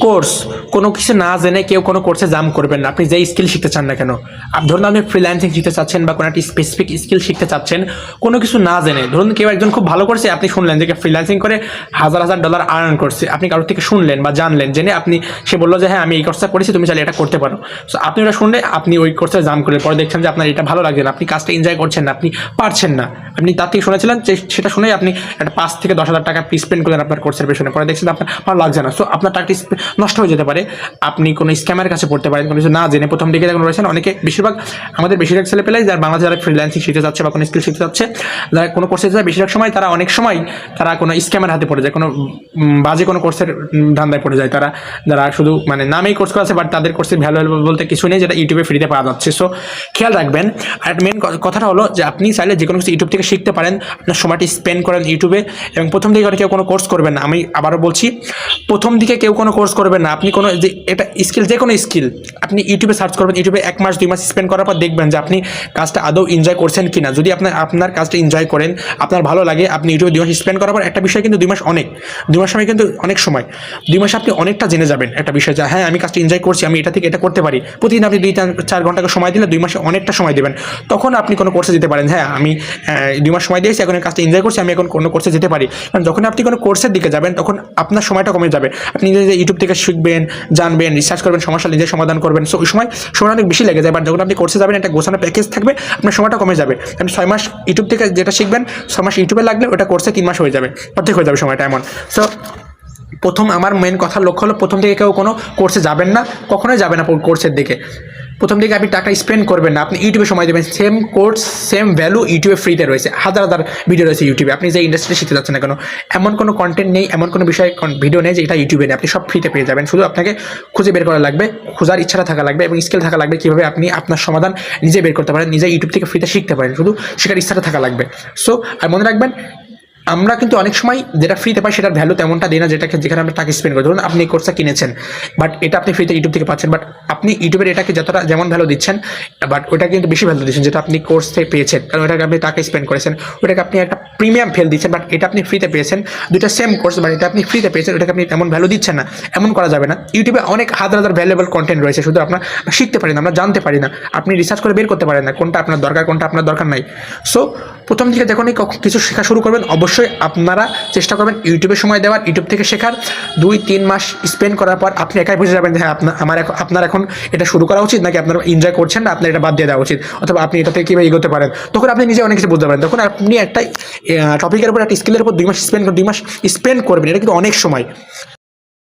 Course, কোনো কিছু না জেনে কেউ কোনো কোর্সে জাম করবেন না। আপনি যেই স্কিল শিখতে চান না কেন? আপ ধরুন আপনি ফ্রিল্যান্সিং শিখতে চাচ্ছেন বা কোনো একটা স্পেসিফিক স্কিল শিখতে চাচ্ছেন, কোনো কিছু না জেনে। ধরুন কেউ একজন খুব ভালো করছে আপনি শুনলেন যে ফ্রিল্যান্সিং করে হাজার হাজার ডলার আর্ন করছে। আপনি কারোর থেকে শুনলেন বা জানলেন, জেনে আপনি, সে বলল যে হ্যাঁ আমি এই কোর্সটা করেছি, তুমি চাইলে এটা করতে পারো। সো আপনি ওটা শুনলে আপনি ওই কোর্সে জাম করে পরে দেখছেন যে আপনার এটা ভালো লাগছে না। আপনি কাজটা এনজয় করছেন না, আপনি পারছেন না। আপনি তার থেকে শুনেছিলেন যে, সেটা শুনেই আপনি একটা পাঁচ থেকে দশ হাজার টাকা স্পেন্ড করলেন আপনার কোর্সের পেছনে। পরে দেখছেন আপনার, ভালো লাগছে না। সো আপনার স্পে- নষ্ট হয়ে যেতে পারে। আপনি কোনো স্ক্যামের কাছে পড়তে পারেন, কোনো কিছু না জেনে প্রথম দিকে যখন রয়েছেন, অনেকে বেশিরভাগ আমাদের বেশিরভাগ ছেলে পেলে যারা বাংলাদেশে যারা ফ্রিল্যান্সিং শিখতে যাচ্ছে বা কোনো স্কিল শিখতে যাচ্ছে যারা কোনো কোর্সে যায়, বেশিরভাগ সময় তারা অনেক সময় তারা কোনো স্ক্যামের হাতে পড়ে যায়, কোনো বাজে কোনো কোর্সের ধান্দায় পড়ে যায়। তারা, যারা শুধু মানে নামেই কোর্স করেছে বাট তাদের কোর্সের ভ্যালুয়েবল বলতে কিছু নেই, যেটা ইউটিউবে ফ্রিতে পাওয়া যাচ্ছে। সো খেয়াল রাখবেন, আর মেন কথাটা হলো যে আপনি চাইলে যে কোনো কিছু ইউটিউব থেকে শিখতে পারেন, আপনার সময়টি স্পেন্ড করেন ইউটিউবে এবং প্রথম দিকে কেউ কোনো কোর্স করবেন না। আমি আবারও বলছি, প্রথম দিকে কেউ কোনো কোর্স করবেন না। আপনি কোনো যে এটা স্কিল যে কোনো স্কিল আপনি ইউটিউবে সার্চ করবেন ইউটিউবে এক মাস, দুই মাস স্পেন্ড করার পর দেখবেন যে আপনি কাজটা আদৌ এনজয় করছেন কি না যদি আপনার আপনার কাজটা এনজয় করেন, আপনার ভালো লাগে, আপনি ইউটিউবে দুই মাস স্পেন্ড করার পর একটা বিষয় কিন্তু দুই মাস অনেক। দুই মাস সময় কিন্তু অনেক সময়। দুই মাসে আপনি অনেকটা জেনে যাবেন একটা বিষয় যে হ্যাঁ আমি কাজটা এনজয় করছি, আমি এটা থেকে এটা করতে পারি। প্রতিদিন আপনি দুই চার- চার ঘণ্টা সময় দিলে দুই মাসে অনেকটা সময় দেবেন। তখন আপনি কোনো কোর্সে যেতে পারেন হ্যাঁ আমি দুই মাস সময় দিয়েছি, এখন কাজটা এনজয় করছি, আমি এখন কোনো কোর্সে যেতে পারি। কারণ যখন আপনি কোনো কোর্সের দিকে যাবেন, তখন আপনার সময়টা কমে যাবে। আপনি যে ইউটিউব থেকে শিখবেন, জানবেন রিসার্চ করবেন, সমস্যা নিজে সমাধান করবেন। সো ওই সময় সময় অনেক বেশি লেগে যায়। বাট যখন আপনি কোর্সে যাবেন, একটা গোছানো প্যাকেজ থাকবে, আপনার সময়টা কমে যাবে। আপনি ছয় মাস ইউটিউব থেকে যেটা শিখবেন, ছয় মাস ইউটিউবে লাগলে ওটা কোর্সে তিন মাস হয়ে যাবে। অর্ধেক হয়ে যাবে সময়টা এমন। সো প্রথম আমার মেন কথা লক্ষ্য হলো, প্রথম থেকে কেউ কোনো কোর্সে যাবেন না, কখনোই যাবে না কোর্সের দিকে। প্রথম দিকে আপনি টাকা স্পেন্ড করবেন না, আপনি ইউটিউবে সময় দেবেন। সেম কোর্স সেম ভ্যালু ইউটিউবে ফ্রিতে রয়েছে। হাজার হাজার ভিডিও রয়েছে ইউটিউবে আপনি যে ইন্ডাস্ট্রি শিখতে যাচ্ছেন না কেন, এমন কোনো কন্টেন্ট নেই, এমন কোনো বিষয় ভিডিও নেই যে এটা ইউটিউবে নেই। আপনি সব ফ্রিতে পেয়ে যাবেন। শুধু আপনাকে খুঁজে বের করা লাগবে, খোঁজার ইচ্ছাটা থাকা লাগবে এবং স্কিল থাকা লাগবে কীভাবে আপনি আপনার সমাধান নিজে বের করতে পারেন, নিজে ইউটিউব থেকে ফ্রিতে শিখতে পারেন। শুধু শেখার ইচ্ছাটা থাকা লাগবে। সো আর মনে রাখবেন আমরা কিন্তু অনেক সময় যেটা ফ্রিতে পাই সেটার ভ্যালু তেমনটা দিই না, যেটাকে যেখানে আমরা টাকা স্পেন্ড করি। ধরুন আপনি এই কোর্সটা কিনেছেন বাট এটা আপনি ফ্রিতে ইউটিউব থেকে পাচ্ছেন বাট আপনি ইউটিউবের এটাকে যতটা যেমন ভ্যালু দিচ্ছেন বাট ওটা কিন্তু বেশি ভ্যালু দিচ্ছেন, যেটা আপনি কোর্স থেকে পেয়েছেন। কারণ ওটাকে আপনি টাকা স্পেন্ড করেছেন, ওটাকে আপনি একটা প্রিমিয়াম ফেল দিচ্ছেন বাট এটা আপনি ফ্রিতে পেয়েছেন দুটা সেম কোর্স বাট এটা আপনি ফ্রিতে পেয়েছেন, ওটাকে আপনি তেমন ভ্যালু দিচ্ছেন না। এমন করা যাবে না। ইউটিউবে অনেক হাজার হাজার ভ্যালুয়েবল কন্টেন্ট রয়েছে, শুধু আপনার শিখতে পারি না, আমরা জানতে পারি না। আপনি রিসার্চ করে বের করতে পারেন না, কোনটা আপনার দরকার, কোনটা আপনার দরকার নাই। সো প্রথম থেকে যখনই কখ- কিছু শেখা শুরু করবেন, অবশ্যই আপনারা চেষ্টা করবেন ইউটিউবে সময় দেওয়ার ইউটিউব থেকে শেখার। দুই, তিন মাস স্পেন্ড করার পর আপনি একাই বুঝে যাবেন হ্যাঁ আমার এখন আপনার এখন এটা শুরু করা উচিত নাকি আপনার এনজয় করছেন না, আপনার এটা বাদ দিয়ে দেওয়া উচিত? অথবা আপনি এটা থেকে কীভাবে এগোতে পারেন? তখন আপনি নিজে অনেক কিছু বুঝতে পারেন। তখন আপনি একটা টপিকের উপর, একটা স্কিলের উপর দুই মাস স্পেন্ড দুই মাস স্পেন্ড করবেন, এটা কিন্তু অনেক সময়।